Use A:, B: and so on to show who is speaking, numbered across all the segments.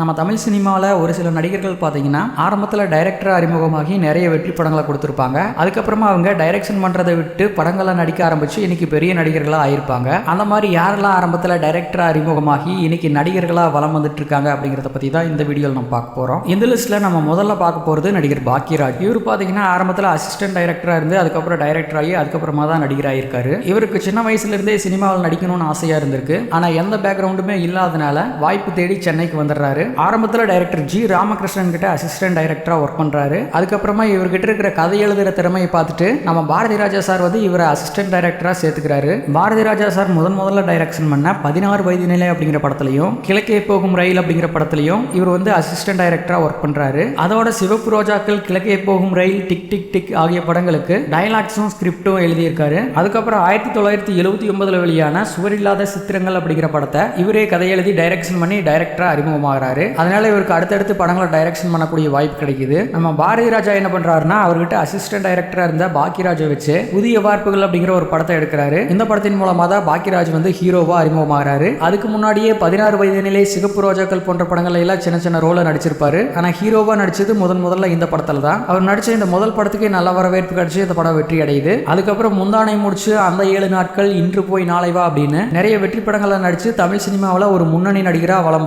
A: நம்ம தமிழ் சினிமாவில் ஒரு சில நடிகர்கள் பார்த்தீங்கன்னா ஆரம்பத்தில் டைரக்டராக அறிமுகமாகி நிறைய வெற்றி படங்களை கொடுத்துருப்பாங்க. அதுக்கப்புறமா அவங்க டைரக்ஷன் பண்ணுறதை விட்டு படங்களை நடிக்க ஆரம்பித்து இன்னைக்கு பெரிய நடிகர்களாக ஆயிருப்பாங்க. அந்த மாதிரி யாரெல்லாம் ஆரம்பத்தில் டைரக்டராக அறிமுகமாகி இன்னைக்கு நடிகர்களாக வளம் வந்துட்டு இருக்காங்க அப்படிங்கிறத பற்றி தான் இந்த வீடியோவில் நம்ம பார்க்க போகிறோம் இந்த லிஸ்ட்டில் நம்ம முதல்ல பார்க்க போகிறது நடிகர் பாக்கியராஜ். இவர் பார்த்தீங்கன்னா ஆரம்பத்தில் அசிஸ்டன்ட் டைரக்டராக இருந்து அதுக்கப்புறம் டைரக்டர் ஆகி அதுக்கப்புறமா தான் நடிகராயிருக்காரு. இவருக்கு சின்ன வயசுலேருந்தே சினிமாவில் நடிக்கணும்னு ஆசையாக இருந்திருக்கு. ஆனால் எந்த பேக்ரவுண்டுமே இல்லாதனால வாய்ப்பு தேடி சென்னைக்கு வந்துடுறாரு. ஆரம்பத்தில் டைரக்டர் ஜி ராமகிருஷ்ணன் கிட்ட அசிஸ்டன்ட் டைரக்டராக ஒர்க் பண்ணுறாரு அதுக்கப்புறமா இவர்கிட்ட இருக்கிற கதை எழுதுகிற திறமையை பார்த்துட்டு நம்ம பாரதி ராஜா சார் வந்து இவரை அசிஸ்டன்ட் டைரக்டராக சேர்த்துக்கிறாரு. பாரதி ராஜா சார் முதன் முதல்ல டைரக்ஷன் பண்ண பதினாறு வயது நிலை அப்படிங்கிற படத்துலையும் கிழக்கே போகும் ரயில் அப்படிங்கிற படத்துலையும் இவர் வந்து அசிஸ்டன்ட் டைரக்டராக ஒர்க் பண்ணுறாரு அதோட சிவப்பு ரோஜாக்கள் கிழக்கே போகும் ரயில் டிக் டிக் டிக் ஆகிய படங்களுக்கு டைலாக்ஸும் ஸ்கிரிப்டும் எழுதியிருக்காரு. அதுக்கப்புறம் ஆயிரத்தி தொள்ளாயிரத்தி எழுபத்தி ஒன்பதுல வெளியான சுவரில்லாத சித்திரங்கள் அப்படிங்கிற படத்தை இவரே கதை எழுதி டைரக்ஷன் பண்ணி டைரக்டராக அறிமுகமாகிறார். அதனால இவருக்கு அடுத்தடுத்து படங்களை டைரக்ஷன் பண்ணக்கூடிய வாய்ப்பு கிடைக்குது. நம்ம பாரதி ராஜா என்ன பண்றாருன்னா அவர்கிட்ட அசிஸ்டன்ட் டைரக்டராக இருந்த பாக்கியராஜை வச்சு புதிய வார்ப்புகள் அப்படிங்கிற ஒரு படத்தை எடுக்கிறாரு. இந்த படத்தின் மூலமாக தான் பாக்கியராஜ் வந்து ஹீரோவா அறிமுகமாகிறாரு. அதுக்கு முன்னாடியே பதினாறு வயது நிலை சிகப்பு ரோஜாக்கள் போன்ற படங்கள் எல்லாம் சின்ன சின்ன ரோல நடிச்சிருப்பாரு. ஆனால் ஹீரோவாக நடிச்சது முதன் முதல்ல இந்த படத்துல தான். அவர் நடிச்ச இந்த முதல் படத்துக்கு நல்ல வரவேற்பு கிடைச்சி இந்த படம் வெற்றி அடையுது. அதுக்கப்புறம் முந்தானை முடிச்சு அந்த ஏழு நாட்கள் இன்று போய் நாளைவா அப்படின்னு நிறைய வெற்றி படங்களை நடிச்சு தமிழ் சினிமாவில் ஒரு முன்னணி நடிகராக வளம்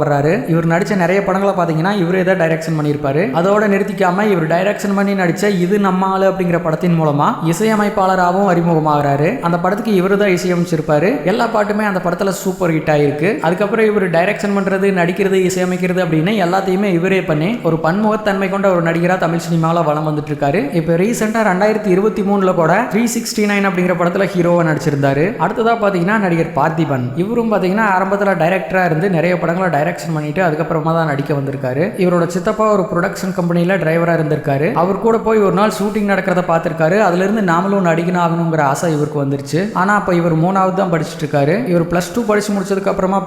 A: இவர் நடிச்ச நிறைய படங்களை பார்த்தீங்கன்னா இவரே தான் டைரக்ஷன் பண்ணியிருப்பாரு. அதோட நிறுத்திக்காம இவர் டைரக்ஷன் பண்ணி நடிச்ச இது நம்ம ஆளு அப்படிங்கிற படத்தின் மூலமா இசையமைப்பாளராகவும் அறிமுகமாகிறாரு. அந்த படத்துக்கு இவர் தான் இசையமைச்சிருப்பாரு எல்லா பாட்டுமே அந்த படத்துல சூப்பர் ஹிட் ஆயிருக்கு. அதுக்கப்புறம் இவர் டைரக்ஷன் பண்றது நடிக்கிறது இசையமைக்கிறது அப்படின்னு எல்லாத்தையுமே இவரே பண்ணி ஒரு பன்முகத்தன்மை கொண்ட ஒரு நடிகராக தமிழ் சினிமாவில் வளம் வந்துட்டு இருக்காரு இப்போ ரீசெண்டாக ரெண்டாயிரத்தி இருபத்தி மூணுல கூட த்ரீ சிக்ஸ்டி நைன் அப்படிங்கிற படத்தில் ஹீரோவை நடிச்சிருந்தாரு. அடுத்ததாக பார்த்தீங்கன்னா நடிகர் பார்த்திபன். இவரும் பார்த்தீங்கன்னா ஆரம்பத்தில் டைரக்டராக இருந்து நிறைய படங்களை டைரக்ஷன் பண்ணிட்டு அதுக்கப்புறமா தான் நடிக்க வந்திருக்காரு. இவரோட சித்தப்பா ஒரு ப்ரொடக்ஷன் கம்பெனியில் டிரைவராக இருந்திருக்காரு. அவர் கூட போய் ஒரு நாள் ஷூட்டிங் நடக்கிறத பார்த்துருக்காரு. அதுலேருந்து நாமளும் நடிகணும் ஆகணுங்கிற ஆசை இவருக்கு வந்துருச்சு. ஆனால் அப்போ இவர் மூணாவது தான் படிச்சுட்டு இருக்காரு. இவர் ப்ளஸ் டூ படிச்சு முடிச்சதுக்கு அப்புறமா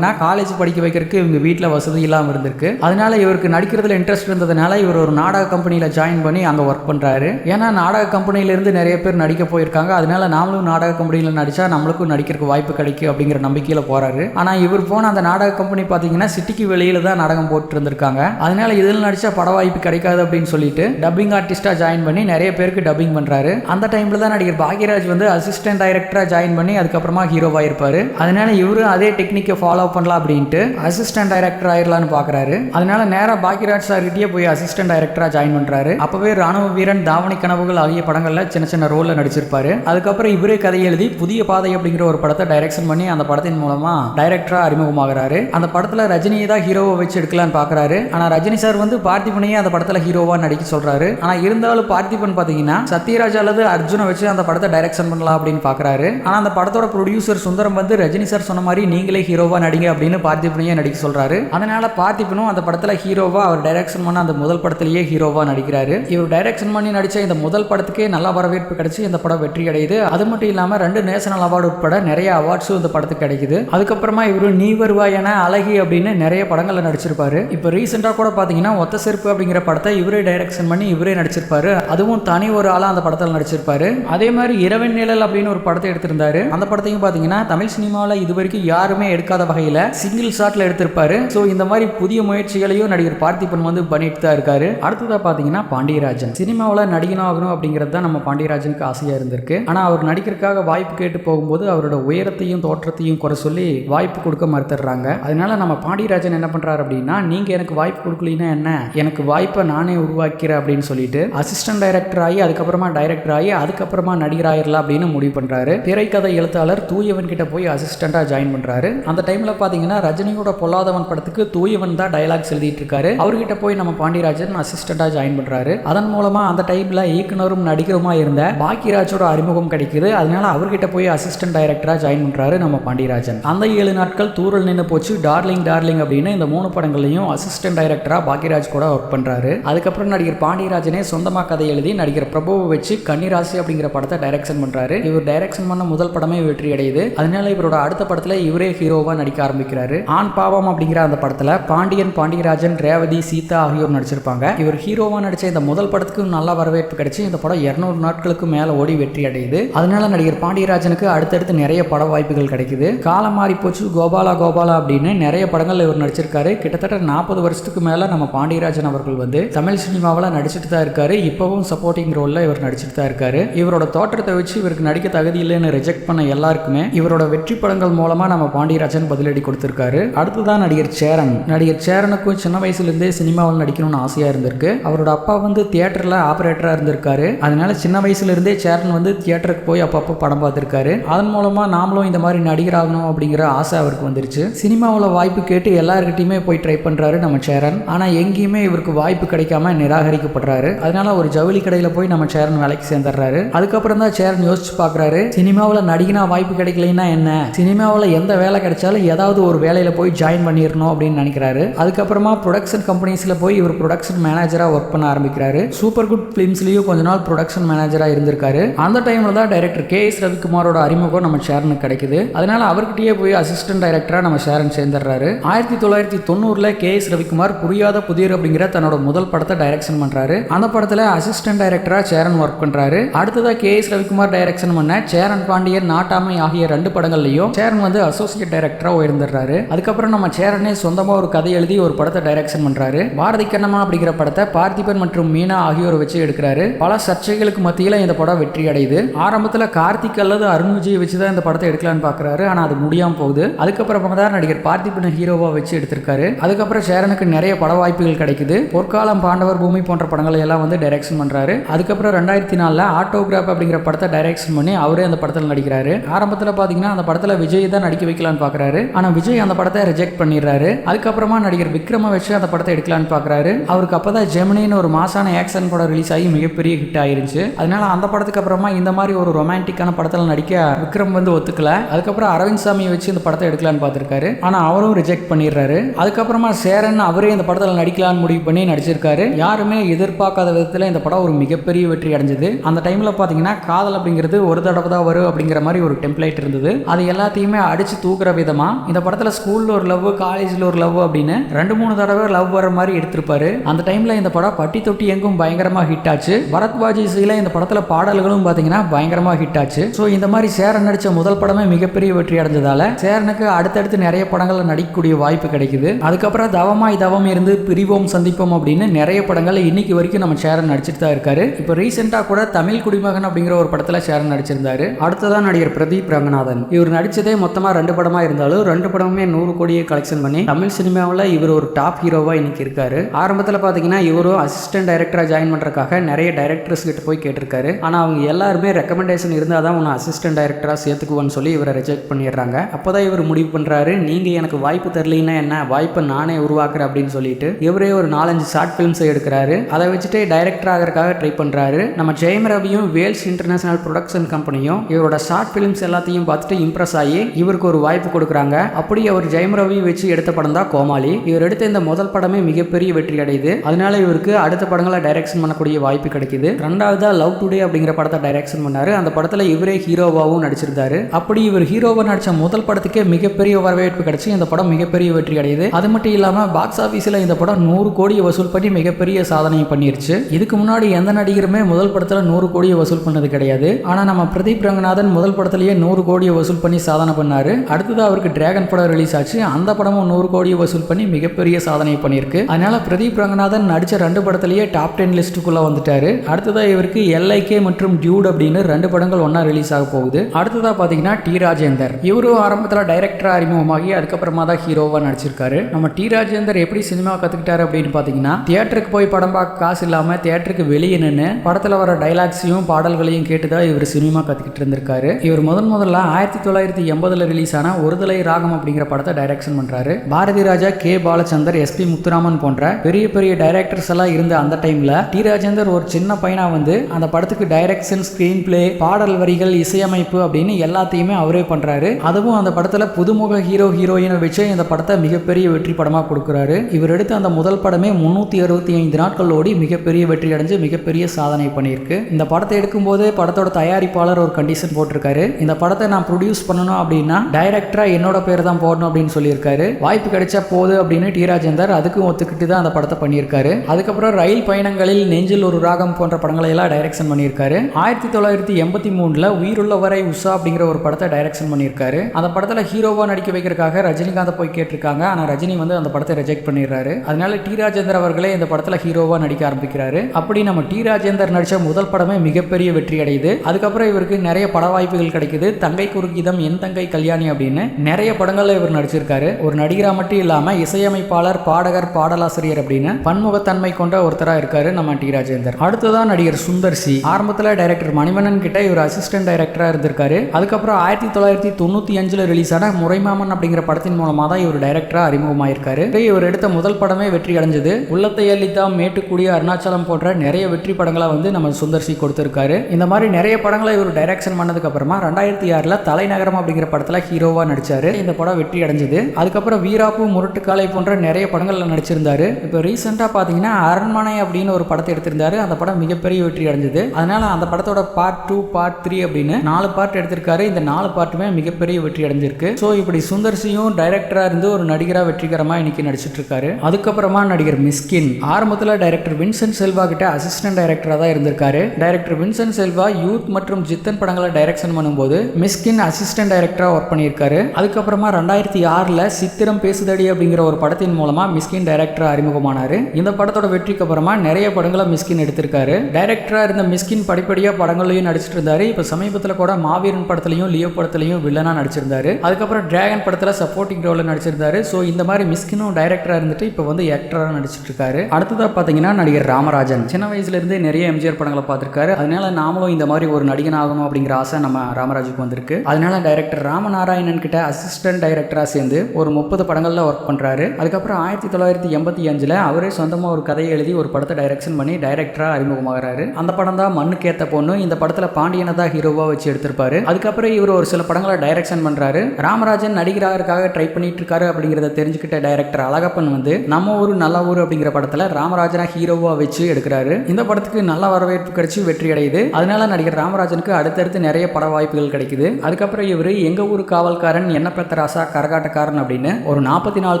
A: காலேஜ் படிக்க வைக்கிறதுக்கு இவங்க வீட்டில் வசதி இல்லாமல் இருந்திருக்கு. அதனால இவருக்கு நடிக்கிறதுல இன்ட்ரெஸ்ட் இருந்ததுனால இவர் ஒரு நாடக கம்பெனியில் ஜாயின் பண்ணி அங்கே ஒர்க் பண்ணுறாரு ஏன்னா நாடக கம்பெனியிலேருந்து நிறைய பேர் நடிக்க போயிருக்காங்க. அதனால நாமளும் நாடக கம்பெனியில் நடித்தா நம்மளுக்கும் நடிக்கிறதுக்கு வாய்ப்பு கிடைக்கும் அப்படிங்கிற நம்பிக்கையில் போகிறாரு ஆனால் இவர் போன அந்த நாடக கம்பெனி பார்த்தீங்கன்னா சிட்டிக்கு வெளியில் தான் நாடகம் போட்டிருந்திருக்காங்க. அதனால இதில் நடிச்சா பட வாய்ப்பு கிடைக்காது அப்படின்னு சொல்லிட்டு டப்பிங் ஆர்டிஸ்டாக ஜாயின் பண்ணி நிறைய பேருக்கு டப்பிங் பண்ணுறாரு அந்த டைமில் தான் நடிகர் பாக்யராஜ் வந்து அசிஸ்டன்ட் டைரக்டராக ஜாயின் பண்ணி அதுக்கப்புறமா ஹீரோவாக இருப்பார். அதனால இவரும் அதே டெக்னிக்கை ஃபாலோ பண்ணலாம் அப்படின்ட்டு அசிஸ்டன்ட் டைரக்டர் ஆயிரலாம்னு பார்க்குறாரு அதனால நேராக பாக்யராஜ் சார்கிட்டயே போய் அசிஸ்டன்ட் டைரக்டராக ஜாயின் பண்ணுறாரு அப்பவே ராணுவ வீரன் தாவணி கனவுகள் ஆகிய படங்களில் சின்ன சின்ன ரோலில் நடிச்சிருப்பாரு. அதுக்கப்புறம் இவரே கதை எழுதி புதிய பாதை அப்படிங்கிற ஒரு படத்தை டைரக்ஷன் பண்ணி அந்த படத்தின் மூலமாக டைரக்டராக அறிமுகமாகிறாரு. அந்த படத்தில் ரஜினியை தான் ஹீரோவை வச்சு எடுக்கலாம்னு பாக்குறாரு. ஆனா ரஜினி சார் வந்து பார்த்திபனையே அந்த படத்துல ஹீரோவா நடிக்க சொல்றாரு. ஆனா இருந்தாலும் பார்த்திபன் பாத்தீங்கன்னா சத்யராஜ் அல்லது அர்ஜுனை வச்சு அந்த படத்தை டைரக்ஷன் பண்ணலாம் அப்படின்னு பாக்குறாரு. ஆனா அந்த படத்தோட ப்ரொடியூசர் சுந்தரம் வந்து ரஜினி சார் சொன்ன மாதிரி நீங்களே ஹீரோவா நடிங்க அப்படின்னு பார்த்திபனையே நடிக்க சொல்றாரு. அதனால பார்த்திபனும் அந்த படத்துல ஹீரோவா அவர் டைரக்ஷன் பண்ண அந்த முதல் படத்திலேயே ஹீரோவா நடிக்கிறாரு. இவர் டைரக்ஷன் பண்ணி நடிச்ச இந்த முதல் படத்துக்கே நல்ல வரவேற்பு கிடைச்சு இந்த படம் வெற்றி அடையுது. அது மட்டும் இல்லாம ரெண்டு நேஷனல் அவார்டு உட்பட நிறைய அவார்ட்ஸும் இந்த படத்துக்கு கிடைக்குது. அதுக்கப்புறமா இவரு நீ வருவாய் என அழகி அப்படின்னு நிறைய படங்கள்ல நடிச்சிருப்பாரு. இப்போ ரீசெண்டாக கூட பார்த்தீங்கன்னா ஒத்த செருப்பு அப்படிங்கிற படத்தை இவரே டைரக்ஷன் பண்ணி இவரே நடிச்சிருப்பாரு. அதுவும் தனி ஒரு ஆளாக அந்த படத்தில் நடிச்சிருப்பாரு. அதே மாதிரி இரவின் நிழல் அப்படின்னு ஒரு படத்தை எடுத்திருந்தாரு. அந்த படத்தையும் பார்த்தீங்கன்னா தமிழ் சினிமாவில் இது வரைக்கும் யாருமே எடுக்காத வகையில் சிங்கிள் ஷாட்ல எடுத்திருப்பாரு. ஸோ இந்த மாதிரி புதிய முயற்சிகளையும் நடிகர் பார்த்திபன் வந்து பண்ணிட்டு தான் இருக்காரு. அடுத்ததா பார்த்தீங்கன்னா பாண்டியராஜன். சினிமாவில் நடிகனும் ஆகணும் அப்படிங்கிறது தான் நம்ம பாண்டியராஜனுக்கு ஆசையாக இருந்திருக்கு. ஆனால் அவர் நடிக்கிறதுக்காக வாய்ப்பு கேட்டு போகும்போது அவரோட உயரத்தையும் தோற்றத்தையும் குறை சொல்லி வாய்ப்பு கொடுக்க மறுத்துடுறாங்க. அதனால நம்ம பாண்டியராஜன் என்ன பண்ணுறாரு அப்படின்னா நீங்க எனக்கு வாய்ப்பு கொடுக்கலனா என்ன? எனக்கு வாய்ப்பை நானே உருவாக்கிறேன் அப்படின்னு சொல்லிட்டு அசிஸ்டன்ட் டைரக்டர் ஆகி அதுக்கப்புறமா டைரக்டர் ஆகி அதுக்கப்புறமா நடிகர் ஆயிரலாம் அப்படின்னு முடிவு பண்றாரு. திரைக்கதை எழுத்தாளர் தூயவன் கிட்ட போய் அசிஸ்டண்டா ஜாயின் பண்றாரு. அந்த டைம்ல பாத்தீங்கன்னா ரஜினியோட பொல்லாதவன் படத்துக்கு தூயவன் தான் டைலாக்ஸ் எழுதிட்டு இருக்காரு. அவர்கிட்ட போய் நம்ம பாண்டியராஜன் அசிஸ்டண்டா ஜாயின் பண்றாரு. அதன் மூலமா அந்த டைம்ல இயக்குனரும் நடிகருமா இருந்த பாக்கியராஜோட அறிமுகம் கிடைக்குது. அதனால அவர்கிட்ட போய் அசிஸ்டன்ட் டைரக்டரா ஜாயின் பண்றாரு நம்ம பாண்டியராஜன். அந்த ஏழு நாட்கள் தூரல் நின்று போச்சு. டார்லிங் டார்லிங் அப்படின்னு இந்த மூணு படங்களையும் அசிஸ்டன்ட் டைரக்டரா பாக்யராஜ் கூட ஒர்க் பண்றாரு. அதுக்கப்புறம் நடிகர் பாண்டியராஜனே சொந்தமா கதை எழுதி நடிகர் பிரபுவை வச்சு கன்னிராசி அப்படிங்கிற படத்தை டைரக்ஷன் பண்றாரு. இவர் டைரக்ஷன் பண்ண முதல் படமே வெற்றி அடையுது. அதனால இவரோட அடுத்த படத்துல இவரே ஹீரோவா நடிக்க ஆரம்பிக்கிறாரு. ஆண் பாவம் அப்படிங்கிற அந்த படத்துல பாண்டியன் பாண்டியராஜன் ரேவதி சீதா ஆகியோர் நடிச்சிருப்பாங்க. இவர் ஹீரோவா நடிச்ச இந்த முதல் படத்துக்கு நல்ல வரவேற்பு கிடைச்சு இந்த படம் இருநூறு நாட்களுக்கு மேல ஓடி வெற்றி அடையுது. அதனால நடிகர் பாண்டியராஜனுக்கு அடுத்தடுத்து நிறைய பட வாய்ப்புகள் கிடைக்குது. காலம் மாறி போச்சு கோபாலா கோபாலா அப்படின்னு நிறைய படங்கள் இவர் நடிச்சிருக்காரு. கிட்டத்தட்ட நாற்பது வருஷத்துக்கு மேலே நம்ம பாண்டியராஜன் அவர்கள் வந்து தமிழ் சினிமாவில் நடிச்சிட்டு தான் இருக்காரு. இப்போவும் சப்போர்ட்டிங் ரோலில் இவர் நடிச்சிட்டு தான் இருக்காரு. இவரோட தோற்றத்தை வச்சு இவருக்கு நடிக்க தகுதி இல்லைன்னு ரிஜெக்ட் பண்ண எல்லாருக்குமே இவரோட வெற்றி படங்கள் மூலமாக நம்ம பாண்டியராஜன் பதிலடி கொடுத்துருக்காரு. அடுத்ததான் நடிகர் சேரன். நடிகர் சேரனுக்கும் சின்ன வயசுலேருந்தே சினிமாவில் நடிக்கணும்னு ஆசையாக இருந்திருக்கு. அவரோட அப்பா வந்து தியேட்டரில் ஆப்ரேட்டராக இருந்திருக்காரு. அதனால சின்ன வயசுலேருந்தே சேரன் வந்து தியேட்டருக்கு போய் அப்பப்போ படம் பார்த்துருக்காரு. அதன் மூலமாக நாமளும் இந்த மாதிரி நடிகர் ஆகணும் அப்படிங்கிற ஆசை அவருக்கு வந்துருச்சு. சினிமாவில் வாய்ப்பு கேட்டு எல்லாருக்கிட்டையுமே போய் ட்ரை பண்ணுறாரு நம்ம சேரன் ஆனால் எங்கேயுமே இவருக்கு வாய்ப்பு கிடைக்காம நிராகரிக்கப்படுறாரு. அதனால ஒரு ஜவுளி கடையில் போய் நம்ம சேரன் வேலைக்கு சேர்ந்துடுறாரு. அதுக்கப்புறம் தான் சேரன் யோசிச்சு பார்க்குறாரு சினிமாவில் நடிகனா வாய்ப்பு கிடைக்கலைன்னா என்ன? சினிமாவில் எந்த வேலை கிடைச்சாலும் ஏதாவது ஒரு வேலையில் போய் ஜாயின் பண்ணிடணும் அப்படின்னு நினைக்கிறாரு. அதுக்கப்புறமா ப்ரொடக்ஷன் கம்பெனிஸில் போய் இவர் ப்ரொடக்ஷன் மேனேஜராக ஒர்க் பண்ண ஆரம்பிக்கிறாரு. சூப்பர் குட் ஃபிலிம்ஸ்லேயும் கொஞ்ச நாள் ப்ரொடக்ஷன் மேனேஜராக இருந்திருக்காரு. அந்த டைமில் தான் டைரக்டர் கே. எஸ். ரவிக்குமாரோட அறிமுகம் நம்ம சேரனுக்கு கிடைக்குது. அதனால அவர்கிட்டயே போய் அசிஸ்டன்ட் டைரக்டராக நம்ம சேரன் சேர்ந்துடுறாரு. ஆயிரத்தி தொள்ளாயிரத்தி தொண்ணூறில் கே எஸ் ரவிக்குமார் புரியாத புதிர் அப்படிங்கிற தன்னோட முதல் படத்தை டைரக்ஷன் பண்ணுறாரு அந்த படத்தில் அசிஸ்டன்ட் டைரக்டராக சேரன் ஒர்க் பண்ணுறாரு அடுத்ததாக கே எஸ் ரவிக்குமார் டைரக்ஷன் பண்ண சேரன் பாண்டியன் நாட்டாமை ஆகிய ரெண்டு படங்கள்லையும் சேரன் வந்து அசோசியேட் டைரக்டராக உயர்ந்துடுறாரு. அதுக்கப்புறம் நம்ம சேரனே சொந்தமாக ஒரு கதை எழுதி ஒரு படத்தை டைரக்ஷன் பண்ணுறாரு பாரதி கண்ணம்மா அப்படிங்கிற படத்தை பார்த்திபன் மற்றும் மீனா ஆகியோரை வச்சு எடுக்கிறாரு. பல சர்ச்சைகளுக்கு மத்தியில் இந்த படம் வெற்றி அடையுது. ஆரம்பத்தில் கார்த்திக் அல்லது அருண் விஜய் வச்சு தான் இந்த படத்தை எடுக்கலான்னு பார்க்குறாரு ஆனால் அது முடியாமல் போகுது. அதுக்கப்புறமா தான் நடிகர் பார்த்திபன் ஹீரோவாக வச்சு எடுத்திருக்காரு. அதுக்கப்புறம் சேரனுக்கு நிறைய பட வாய்ப்புகள் கிடைக்குது. பொற்காலம் பாண்டவர் பூமி போன்ற படங்களை எல்லாம் வந்து டைரக்ஷன் பண்ணுறாரு அதுக்கப்புறம் ரெண்டாயிரத்தி நாலில் ஆட்டோகிராஃப் அப்படிங்கிற படத்தை டைரக்ஷன் பண்ணி அவரே அந்த படத்தில் நடிக்கிறாரு. ஆரம்பத்தில் பார்த்தீங்கன்னா அந்த படத்தில் விஜய் தான் நடிக்க வைக்கலான்னு பார்க்குறாரு ஆனால் விஜய் அந்த படத்தை ரிஜெக்ட் பண்ணிடுறாரு. அதுக்கப்புறமா நடிகர் விக்ரம வச்சு அந்த படத்தை எடுக்கலான்னு பார்க்குறாரு அவருக்கு அப்போ தான் ஜெமினின்னு ஒரு மாசான ஆக்ஷன் படம் ரிலீஸ் ஆகி மிகப்பெரிய ஹிட் ஆயிருச்சு அதனால அந்த படத்துக்கு அப்புறமா இந்த மாதிரி ஒரு ரொமான்டிக்கான படத்தில் நடிக்க விக்ரம் வந்து ஒத்துக்கல. அதுக்கப்புறம் அரவிந்த் சாமியை வச்சு இந்த படத்தை எடுக்கலான்னு பார்த்துருக்காரு ஆனால் அவரும் ரிஜெக்ட் பண்ணிடுறாரு. அதுக்கப்புறமா சேரன் அவரே இந்த படத்தில் நடிக்கலான்னு முடிவு பண்ணி நடிச்சிருக்காரு. யாருமே எதிர்பார்க்காத விதத்தில் இந்த படம் ஒரு மிகப்பெரிய வெற்றி அடைஞ்சது. அந்த டைமில் பார்த்தீங்கன்னா காதல் அப்படிங்கிறது ஒரு தடவை தான் வரும் அப்படிங்கிற மாதிரி ஒரு டெம்ப்ளேட் இருந்தது. அது எல்லாத்தையுமே அடிச்சு தூக்குற விதமா இந்த படத்தில் ஸ்கூலில் ஒரு லவ் காலேஜில் ஒரு லவ் அப்படின்னு ரெண்டு மூணு தடவை லவ் வர மாதிரி எடுத்திருப்பாரு. அந்த டைம்ல இந்த படம் பட்டி தொட்டி எங்கும் பயங்கரமாக ஹிட் ஆச்சு. பரத்வாஜி இசையில இந்த படத்தில் பாடல்களும் பார்த்தீங்கன்னா பயங்கரமாக ஹிட் ஆச்சு. ஸோ இந்த மாதிரி சேரன் நடித்த முதல் படமே மிகப்பெரிய வெற்றி அடைஞ்சதால சேரனுக்கு அடுத்தடுத்து நிறைய படங்களில் நடிக்கக்கூடிய வாய்ப்பு கிடைக்குது. அதுக்கப்புறம் தவமாய் தவம் இருந்து பிரிவோம் சந்திப்போம் அப்படின்னு நிறைய படங்களை இன்னைக்கு வரைக்கும் நம்ம சேரன் நடிச்சிட்டு தான் இருக்காரு. இப்போ ரீசெண்டாக கூட தமிழ் குடிமகன் அப்படிங்கிற ஒரு படத்தில் சேரன் நடிச்சிருந்தாரு. அடுத்ததான் நடிகர் பிரதீப் ரங்கநாதன். இவர் நடிச்சதே மொத்தமாக ரெண்டு படமாக இருந்தாலும் ரெண்டு படமுமே நூறு கோடியை கலெக்ஷன் பண்ணி தமிழ் சினிமாவில் இவர் ஒரு டாப் ஹீரோவாக இன்னைக்கு இருக்காரு. ஆரம்பத்தில் பார்த்தீங்கன்னா இவரும் அசிஸ்டன்ட் டைரக்டராக ஜாயின் பண்ணுறக்காக நிறைய டைரக்டர்ஸ் கிட்ட போய் கேட்டிருக்காரு. ஆனால் அவங்க எல்லாருமே ரெக்கமெண்டேஷன் இருந்தால் தான் உன்னை அசிஸ்டன்ட் டைரக்டராக சேர்த்துக்குவோன்னு சொல்லி இவரை ரிஜெக்ட் பண்ணிடுறாங்க. அப்போதான் இவர் முடிவு பண்ணுறாரு நீங்கள் எனக்கு வாய்ப்பு தரலைன்னா என்ன? வாய்ப்பு நானே உருவாக்குறேன் அப்படின்னு சொல்லிட்டு இவரே ஒரு நாலஞ்சு ஷார்ட் ஃபிலிம்ஸை எடுக்கிறாரு. அதை வச்சுட்டு டைரக்டர் ஆகிறதுக்காக ட்ரை பண்ணுறாரு நம்ம ஜெயம் ரவியும் வேல்ஸ் இன்டர்நேஷனல் ப்ரொடக்ஷன் கம்பெனியும் இவரோட ஷார்ட் ஃபிலிம்ஸ் எல்லாத்தையும் பார்த்துட்டு இம்ப்ரெஸ் ஆகி இவருக்கு ஒரு வாய்ப்பு கொடுக்குறாங்க. அப்படி அவர் ஜெயம் ரவி வச்சு எடுத்த படம் தான் கோமாளி. இவர் எடுத்த இந்த முதல் படமே மிகப்பெரிய வெற்றி அடையுது. அதனால இவருக்கு அடுத்த படங்களை டைரக்ஷன் பண்ணக்கூடிய வாய்ப்பு கிடைக்குது. ரெண்டாவதா லவ் டுடே அப்படிங்கிற படத்தை டைரக்ஷன் பண்ணாரு. அந்த படத்தில் இவரே ஹீரோவாகவும் நடிச்சிருந்தாரு. அப்படி இவர் ஹீரோவா நடிச்ச முதல் படத்துக்கே மிகப்பெரிய வரவேற்பு கிடைச்சி இந்த படம் மிகப்பெரிய வெற்றி அடையுது. அது மட்டும் இல்லாமல் பாக்ஸ் ஆஃபீஸில் இந்த படம் நூறு கோடியை வசூல் பண்ணி மிகப்பெரிய சாதனையை பண்ணிருச்சு. இதுக்கு முன்னாடி எந்த நடிகருமே முதல் படத்தில் நூறு கோடியை வசூல் பண்ணது கிடையாது. ஆனால் நம்ம பிரதீப் ரங்கநாதன் முதல் படத்துலேயே நூறு கோடியை வசூல் பண்ணி சாதனை பண்ணாரு. அடுத்ததாக அவருக்கு டிராகன் படம் ரிலீஸ் ஆச்சு. அந்த படமும் நூறு கோடியை வசூல் பண்ணி மிகப்பெரிய சாதனை பண்ணியிருக்கு. அதனால பிரதீப் ரங்கநாதன் நடித்த ரெண்டு படத்திலேயே டாப் டென் லிஸ்ட்டுக்குள்ளே வந்துட்டாரு. அடுத்ததாக இவருக்கு எல்ஐகே மற்றும் டியூட் அப்படின்னு ரெண்டு படங்கள் ஒன்றா ரிலீஸ் ஆக போகுது. அடுத்ததாக பார்த்தீங்கன்னா டி ராஜேந்தர். இவரும் ஆரம்பத்தில் டைரக்டராக அறிமுகமாகி அதுக்கப்புறமா தான் ஹீரோவாக நடிச்சிருக்காரு. நம்ம டி ராஜேந்தர் எப்படி சினிமா கத்துக்கிட்டாரு அப்படின்னு பாத்தீங்கன்னா தியேட்டருக்கு போய் படம் பார்க்க காசு இல்லாம தியேட்டருக்கு வெளியே நின்று படத்துல வர டைலாக்ஸையும் பாடல்களையும் கேட்டு தான் இவர் சினிமா கத்துக்கிட்டு இருந்திருக்காரு. இவர் முதன் முதல்ல ஆயிரத்தி தொள்ளாயிரத்தி எண்பதுல ரிலீஸ் ஆன ஒருதலை ராகம் அப்படிங்கிற படத்தை டைரக்ஷன் பண்றாரு. பாரதி ராஜா கே. பாலச்சந்தர் எஸ்பி முத்துராமன் போன்ற பெரிய பெரிய டைரக்டர்ஸ் எல்லாம் இருந்த அந்த டைம்ல டி ராஜேந்தர் ஒரு சின்ன பையனா வந்து அந்த படத்துக்கு டைரக்ஷன் ஸ்கிரீன் பிளே பாடல் வரிகள் இசையமைப்பு அப்படின்னு எல்லாத்தையுமே அவரே பண்றாரு. அதுவும் அந்த படத்துல புதுமுக ஹீரோ ஹீரோயினை வச்சு இந்த படத்தை மிகப்பெரிய வெற்றி படமாக கொடுக்குறாரு. இவர் எடுத்த அந்த முதல் படமே முந்நூற்றி அறுபத்தி ஐந்து நாட்கள் ஓடி மிகப்பெரிய வெற்றி அடைஞ்சு மிகப்பெரிய சாதனை பண்ணியிருக்கு. இந்த படத்தை எடுக்கும்போது படத்தோட தயாரிப்பாளர் ஒரு கண்டிஷன் போட்டிருக்காரு. இந்த படத்தை நான் ப்ரொடியூஸ் பண்ணணும் அப்படின்னா டைரக்டரா என்னோட பேர் தான் போடணும் அப்படின்னு சொல்லியிருக்காரு. வாய்ப்பு கிடைச்சா போது அப்படின்னு டி ராஜேந்தர் அதுக்கும் ஒத்துக்கிட்டு தான் அந்த படத்தை பண்ணியிருக்காரு. அதுக்கப்புறம் ரயில் பயணங்களில் நெஞ்சில் ஒரு ராகம் போன்ற படங்களை எல்லாம் டைரக்ஷன் பண்ணியிருக்காரு. ஆயிரத்தி தொள்ளாயிரத்தி எண்பத்தி மூணுல உயிருள்ள வரை உஷா அப்படிங்கிற ஒரு படத்தை டைரக்ஷன் பண்ணியிருக்காரு. அந்த படத்தில் ஹீரோவா நடிக்க வைக்கிறதுக்காக ரஜினிகாந்த் போய் கேட்டிருக்காங்க. ஆனால் ரஜினி டிஸ்னி வந்து அந்த படத்தை ரிஜெக்ட் பண்ணிடுறாரு. அதனால டி ராஜேந்தர் அவர்களே இந்த படத்தில் ஹீரோவாக நடிக்க ஆரம்பிக்கிறாரு. அப்படி நம்ம டி ராஜேந்தர் நடித்த முதல் படமே மிகப்பெரிய வெற்றி அடையுது. அதுக்கப்புறம் இவருக்கு நிறைய பட வாய்ப்புகள் கிடைக்குது. தங்கை குறுகிதம் என் தங்கை கல்யாணி அப்படின்னு நிறைய படங்கள்ல இவர் நடிச்சிருக்காரு. ஒரு நடிகராக மட்டும் இல்லாமல் இசையமைப்பாளர் பாடகர் பாடலாசிரியர் அப்படின்னு பன்முகத்தன்மை கொண்ட ஒருத்தராக இருக்காரு நம்ம டி ராஜேந்தர். அடுத்ததான் நடிகர் சுந்தர் சி. ஆரம்பத்தில் டைரக்டர் மணிவண்ணன் கிட்ட இவர் அசிஸ்டன்ட் டைரக்டராக இருந்திருக்காரு. அதுக்கப்புறம் ஆயிரத்தி தொள்ளாயிரத்தி தொண்ணூற்றி அஞ்சில் ரிலீஸ் ஆன முறைமாமன் அப்படிங்கிற படத்தின் மூலமாக தான் இவர் டைரக்டராக அறிமுகமாயிருக்காரு இவர் எடுத்த முதல் படமே வெற்றி அடைஞ்சது. உள்ளத்தை அள்ளித்தா மேட்டுக்குடி அருணாச்சலம் போன்ற நிறைய வெற்றி படங்களை வந்து நம்ம சுந்தர் சி கொடுத்திருக்காரு. இந்த மாதிரி நிறைய படங்களை இவர் டைரக்ஷன் பண்ணதுக்கு அப்புறமா ரெண்டாயிரத்தி ஆறில் தலைநகரம் அப்படிங்கிற படத்தில் ஹீரோவாக நடிச்சாரு. இந்த படம் வெற்றி அடைஞ்சது. அதுக்கப்புறம் வீராப்பு முரட்டுக்காலை போன்ற நிறைய படங்களில் நடிச்சிருந்தாரு. இப்போ ரீசெண்டாக பார்த்தீங்கன்னா அரண்மனை அப்படின்னு ஒரு படத்தை எடுத்திருந்தாரு. அந்த படம் மிகப்பெரிய வெற்றி அடைஞ்சது. அதனால அந்த படத்தோட பார்ட் டூ பார்ட் த்ரீ அப்படின்னு நாலு பார்ட் எடுத்திருக்காரு. இந்த நாலு பார்ட்டுமே மிகப்பெரிய வெற்றி அடைஞ்சிருக்கு. ஸோ இப்படி சுந்தர் சியும் டைரக்டராக இருந்து ஒரு நடிகராக வெற்றிகரமாக இன்னைக்கு நடிச்சிட்ருக்காரு. அதுக்கப்புறமா நடிகர் மிஸ்கின். ஆரம்பத்தில் டைரக்டர் வின்சென்ட் செல்வா கிட்ட அசிஸ்டன்ட் டைரக்டராக தான் இருந்திருக்காரு. டைரக்டர் வின்சென்ட் செல்வா யூத் மற்றும் ஜித்தன் படங்களை டைரக்ஷன் பண்ணும்போது மிஸ்கின் அசிஸ்டன்ட் டைரக்டராக ஒர்க் பண்ணியிருக்காரு. அதுக்கப்புறமா ரெண்டாயிரத்தி ஆறில் சித்திரம் பேசுதடி அப்படிங்கிற ஒரு படத்தின் மூலமாக மிஸ்கின் டைரக்டராக அறிமுகமானார். இந்த படத்தோட வெற்றிக்கு அப்புறமா நிறைய படங்களை மிஸ்கின் எடுத்திருக்காரு. டைரக்டராக இருந்த மிஸ்கின் படிப்படியாக படங்களையும் நடிச்சிட்டு இருந்தாரு இப்போ சமீபத்தில் கூட மாவீரன் படத்துலையும் லியோ படத்துலையும் வில்லனாக நடிச்சிருந்தாரு. அதுக்கப்புறம் டிராகன் படத்தில் சப்போர்ட்டிங் ரோலில் நடிச்சிருந்தாரு. ஸோ இந்த மாதிரி மிஸ்கினும் டைரக்டராக இருந்துட்டு இப்போ வந்து ஆக்டராக நடிச்சிட்டு இருக்காரு அடுத்ததாக பார்த்தீங்கன்னா நடிகர் ராமராஜன். சின்ன வயசுலேருந்தே நிறைய எம்ஜிஆர் படங்களை பார்த்துருக்காரு. அதனால நாமளும் இந்த மாதிரி ஒரு நடிகன் ஆகணும் அப்படிங்கிற ஆசை நம்ம ராமராஜுக்கு வந்திருக்கு. அதனால டைரக்டர் ராமநாராயணன் கிட்ட அசிஸ்டன்ட் டைரக்டராக சேர்ந்து ஒரு முப்பது படங்களில் ஒர்க் பண்ணுறாரு அதுக்கப்புறம் ஆயிரத்தி தொள்ளாயிரத்தி எண்பத்தி அஞ்சில் அவரே சொந்தமாக ஒரு கதையை எழுதி ஒரு படத்தை டைரக்ஷன் பண்ணி டைரக்டராக அறிமுகமாகிறாரு. அந்த படம் தான் மண்ணுக்கேத்த பொண்ணு. இந்த படத்தில் பாண்டியனை தான் ஹீரோவாக வச்சு எடுத்திருப்பாரு. அதுக்கப்புறம் இவர் ஒரு சில படங்களை டைரக்ஷன் பண்ணுறாரு ராமராஜன் நடிகராக ட்ரை பண்ணிட்டு இருக்காரு அப்படிங்கிறத தெரிஞ்சுக்க எடுத்துக்கிட்ட டைரக்டர் அழகப்பன் வந்து நம்ம ஊர் நல்ல ஊர் அப்படிங்கிற படத்தில் ராமராஜனை ஹீரோவாக வச்சு எடுக்கிறாரு. இந்த படத்துக்கு நல்ல வரவேற்பு கிடைச்சி வெற்றி அடையுது. அதனால நடிகர் ராமராஜனுக்கு அடுத்தடுத்து நிறைய பட வாய்ப்புகள் கிடைக்குது. அதுக்கப்புறம் இவர் எங்க ஊர் காவல்காரன் என்ன பெத்த ராசா கரகாட்டக்காரன் அப்படின்னு ஒரு நாற்பத்தி நாலு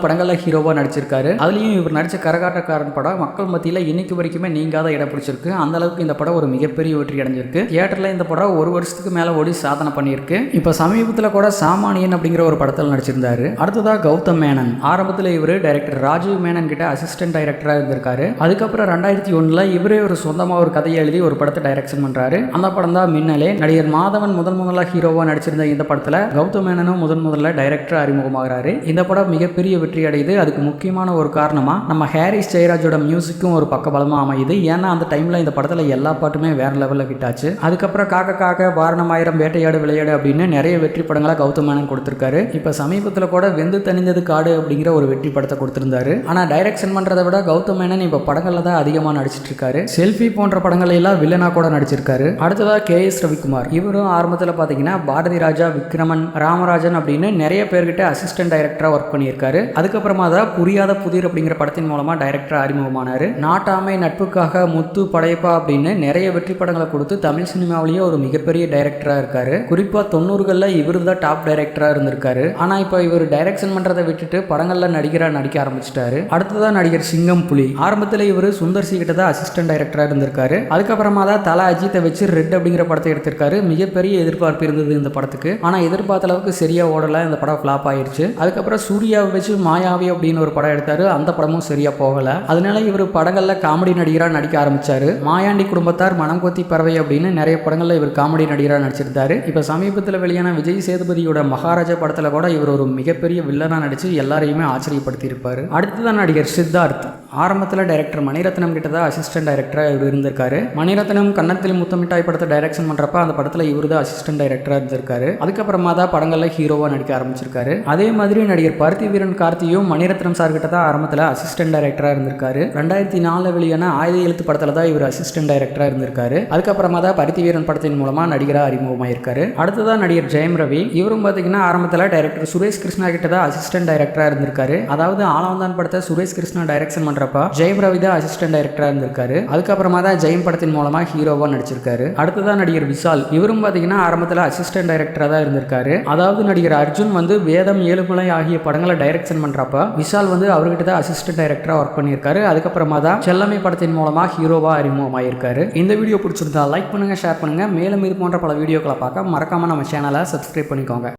A: படங்களில் ஹீரோவாக நடிச்சிருக்காரு. அதுலேயும் இவர் நடிச்ச கரகாட்டக்காரன் படம் மக்கள் மத்தியில் இன்னைக்கு வரைக்குமே நீங்காத இடம் பிடிச்சிருக்கு. அந்த அளவுக்கு இந்த படம் ஒரு மிகப்பெரிய வெற்றி அடைஞ்சிருக்கு. தியேட்டரில் இந்த படம் ஒரு வருஷத்துக்கு மேலே ஓடி சாதனை பண்ணியிருக்கு. இப்போ சமீபத்தில் கூட சாமானியன் அப்படிங்கிற ஒரு படத்தில் நடிச்சிருந்தாரு. அடுத்ததாக கௌதம் மேனன். ஆரம்பத்தில் இவர் டைரக்டர் ராஜீவ் மேனன் கிட்ட அசிஸ்டன்ட் டைரக்டராக இருந்திருக்காரு. அதுக்கப்புறம் ரெண்டாயிரத்தி ஒன்றில் இவரே ஒரு சொந்தமாக ஒரு கதையை எழுதி ஒரு படத்தை டைரக்ஷன் பண்ணுறாரு அந்த படம் தான் மின்னலே. நடிகர் மாதவன் முதல் முதலாக ஹீரோவாக நடிச்சிருந்த இந்த படத்தில் கௌதம் மேனனும் முதன் முதல்ல டைரக்டர் அறிமுகமாகிறாரு. இந்த படம் மிகப்பெரிய வெற்றி அடையுது. அதுக்கு முக்கியமான ஒரு காரணமாக நம்ம ஹாரிஸ் ஜெயராஜோட மியூசிக்கும் ஒரு பக்கபலமாக அமையுது. ஏன்னா அந்த டைமில் இந்த படத்தில் எல்லா பாட்டுமே வேற லெவலில் விட்டாச்சு அதுக்கப்புறம் காக்க காக்க வாரணமாயிரம் வேட்டையாடு விளையாடு அப்படின்னு நிறைய வெற்றி படங்களை கௌதம் மேனன் கொடுத்துருக்காரு. இப்போ சமீபத்தில் கூட வெந்து தணிந்தது காடு அப்படிங்கிற அப்படிங்கிற ஒரு வெற்றி படத்தை கொடுத்துருந்தாரு. ஆனால் டைரக்ஷன் பண்ணுறதை விட கௌதம் மேனன் இப்போ படங்களில் தான் அதிகமாக நடிச்சிட்டு இருக்காரு செல்ஃபி போன்ற படங்களை எல்லாம் வில்லனா கூட நடிச்சிருக்காரு. அடுத்ததாக கே எஸ் ரவிக்குமார். இவரும் ஆரம்பத்தில் பார்த்தீங்கன்னா பாரதி ராஜா விக்ரமன் ராமராஜன் அப்படின்னு நிறைய பேர்கிட்ட அசிஸ்டன்ட் டைரக்டராக ஒர்க் பண்ணியிருக்காரு. அதுக்கப்புறமா தான் புரியாத புதிர் அப்படிங்கிற படத்தின் மூலமாக டைரக்டர் அறிமுகமானார். நாட்டாமை நட்புக்காக முத்து படையப்பா அப்படின்னு நிறைய வெற்றி படங்களை கொடுத்து தமிழ் சினிமாவிலேயே ஒரு மிகப்பெரிய டைரக்டராக இருக்காரு. குறிப்பாக தொண்ணூறுகளில் இவர் தான் டாப் டைரக்டராக இருந்திருக்காரு. ஆனால் இப்போ இவர் டைரக்ஷன் பண்ணுறதை விட்டுட்டு படங்கள் படங்களில் நடிகராக நடிக்க ஆரம்பிச்சிட்டாரு. அடுத்ததான் நடிகர் சிங்கம் புலி. ஆரம்பத்தில் இவர் சுந்தர் சி கிட்ட தான் அசிஸ்டன்ட் டைரக்டராக இருந்திருக்காரு. அதுக்கப்புறமா தான் தலா அஜித்தை வச்சு ரெட் அப்படிங்கிற படத்தை எடுத்திருக்காரு. மிகப்பெரிய எதிர்பார்ப்பு இருந்தது இந்த படத்துக்கு. ஆனால் எதிர்பார்த்த அளவுக்கு சரியா ஓடல. இந்த படம் ஃப்ளாப் ஆயிருச்சு. அதுக்கப்புறம் சூர்யாவை வச்சு மாயாவி அப்படின்னு ஒரு படம் எடுத்தாரு. அந்த படமும் சரியா போகல. அதனால இவர் படங்கள்ல காமெடி நடிகராக நடிக்க ஆரம்பிச்சாரு. மாயாண்டி குடும்பத்தார் மனம் கொத்தி பறவை அப்படின்னு நிறைய படங்கள்ல இவர் காமெடி நடிகராக நடிச்சிருந்தாரு. இப்போ சமீபத்தில் வெளியான விஜய் சேதுபதியோட மகாராஜா படத்துல கூட இவர் ஒரு மிகப்பெரிய வில்லனா நடிச்சு எல்லாரையுமே எல்லாருமே ஆச்சரியப்படுத்தியிருப்பார். அடுத்ததான் நடிகர் சித்தார்த். ஆரம்பத்தில் டைரக்டர் மணிரத்னம் கிட்ட தான் அசிஸ்டன்ட் டைரக்டராக இவர் இருந்திருக்காரு. மணிரத்னம் கன்னத்தில் முத்தமிட்டாய் படத்தை டைரக்ஷன் பண்ணுறப்ப அந்த படத்தில் இவர் தான் அசிஸ்டன்ட் டைரக்டராக இருந்திருக்காரு. அதுக்கப்புறமா தான் படங்களில் ஹீரோவாக நடிக்க ஆரம்பிச்சிருக்காரு. அதே மாதிரி நடிகர் பருத்தி வீரன் கார்த்தியும் மணிரத்னம் சார் கிட்ட தான் ஆரம்பத்தில் அசிஸ்டன்ட் டைரக்டராக இருந்திருக்காரு. ரெண்டாயிரத்தி நாலில் வெளியான ஆயுத எழுத்து படத்தில் தான் இவர் அசிஸ்டன்ட் டைரக்டராக இருந்திருக்காரு. அதுக்கப்புறமா தான் பருத்தி வீரன் படத்தின் மூலமாக நடிகராக அறிமுகமாயிருக்காரு. அடுத்ததான் நடிகர் ஜெயம் ரவி. இவரும் பார்த்தீங்கன்னா ஆரம்பத்தில் டைரக்டர் சுரேஷ் கிருஷ்ணா கிட்ட தான் அசிஸ்டன்ட் டைரக்டராக இருந்திருக்காரு. அதாவது ஆலவந்தான் படத்தை சுரேஷ் கிருஷ்ணா டைரக்ஷன் பண்ணுறப்ப ஜெயம் ரவி தான் அசிஸ்டன்ட் டைரக்டராக இருந்திருக்காரு. அதுக்கப்புறமா தான் ஜெயம் படத்தின் மூலமாக ஹீரோவாக நடிச்சிருக்காரு. அடுத்ததான் நடிகர் விஷால் இவரும் பார்த்தீங்கன்னா ஆரம்பத்தில் அசிஸ்டன்ட் டைரக்டராக தான் இருந்திருக்காரு. அதாவது நடிகர் அர்ஜுன் வந்து வேதம் ஏழுமலை ஆகிய படங்களை டைரக்ஷன் பண்ணுறப்ப விஷால் வந்து அவர்கிட்ட தான் அசிஸ்டன்ட் டைரக்டராக ஒர்க் பண்ணியிருக்காரு. அதுக்கப்புறமா தான் செல்லமை படத்தின் மூலமாக ஹீரோவாக அறிமுகமாயிருக்காரு இந்த வீடியோ பிடிச்சிருந்தா லைக் பண்ணுங்க ஷேர் பண்ணுங்க. மேலும் இது போன்ற பல வீடியோக்களை பார்க்க மறக்காம நம்ம சேனலை சப்ஸ்கிரைப் பண்ணிக்கோங்க.